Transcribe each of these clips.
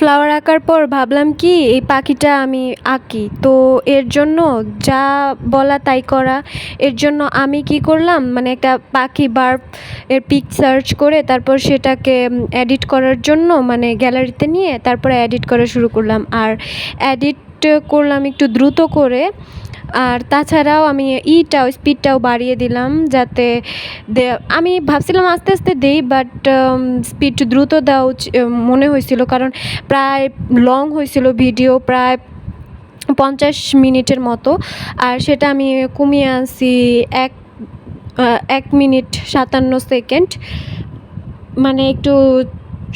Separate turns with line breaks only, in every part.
Flower আঁকার পর ভাবলাম কি, এই পাখিটা আমি আঁকি। তো এর জন্য যা বলা তাই করা। এর জন্য আমি কি করলাম মানে একটা পাখি বার্ব এর পিক সার্চ করে তারপর সেটাকে এডিট করার জন্য মানে গ্যালারিতে নিয়ে তারপরে এডিট করা শুরু করলাম। আর এডিট করলাম একটু দ্রুত করে আর তাছাড়াও আমি ইটাও, স্পিডটাও বাড়িয়ে দিলাম যাতে আমি ভাবছিলাম আস্তে আস্তে দিই বাট স্পিড দ্রুত দেওয়া উচি- মনে হয়েছিল কারণ প্রায় লং হয়েছিল ভিডিও প্রায় পঞ্চাশ মিনিটের মতো। আর সেটা আমি কমিয়ে আনছি এক এক মিনিট সাতান্ন সেকেন্ড। মানে একটু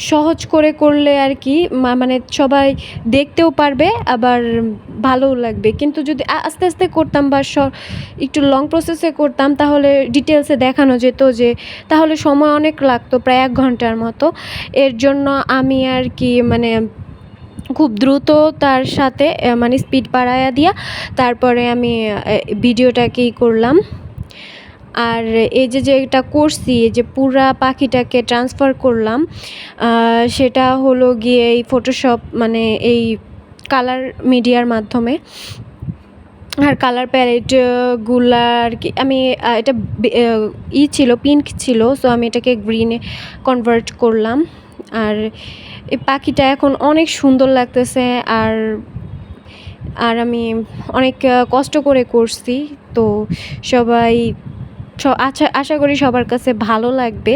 সহজ করে করলে আর কি মানে সবাই দেখতেও পারবে, আবার ভালোও লাগবে। কিন্তু যদি আস্তে আস্তে করতাম বা একটু লং প্রসেসে করতাম, তাহলে ডিটেলসে দেখানো যেত যে, তাহলে সময় অনেক লাগতো, প্রায় এক ঘণ্টার মতো। এর জন্য আমি আর কি মানে খুব দ্রুত তার সাথে মানে স্পিড বাড়ায়া দিয়া, তারপরে আমি ভিডিওটাকেই করলাম। আর এই যে যেটা করছি, এই যে পুরা পাখিটাকে ট্রান্সফার করলাম সেটা হলো গিয়ে এই ফটোশপ মানে এই কালার মিডিয়ার মাধ্যমে। আর কালার প্যালেটগুলা আর কি, আমি এটা ই ছিল পিঙ্ক ছিল সো আমি এটাকে গ্রিনে কনভার্ট করলাম। আর এই পাখিটা এখন অনেক সুন্দর লাগতেছে, আর আর আমি অনেক কষ্ট করে করছি, তো সবাই আশা আশা করি সবার কাছে ভালো লাগবে।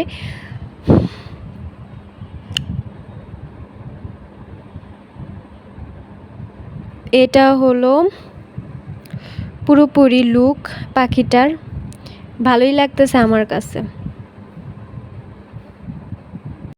এটা হলো পুরোপুরি লুক পাখিটার। ভালোই লাগতেছে আমার কাছে।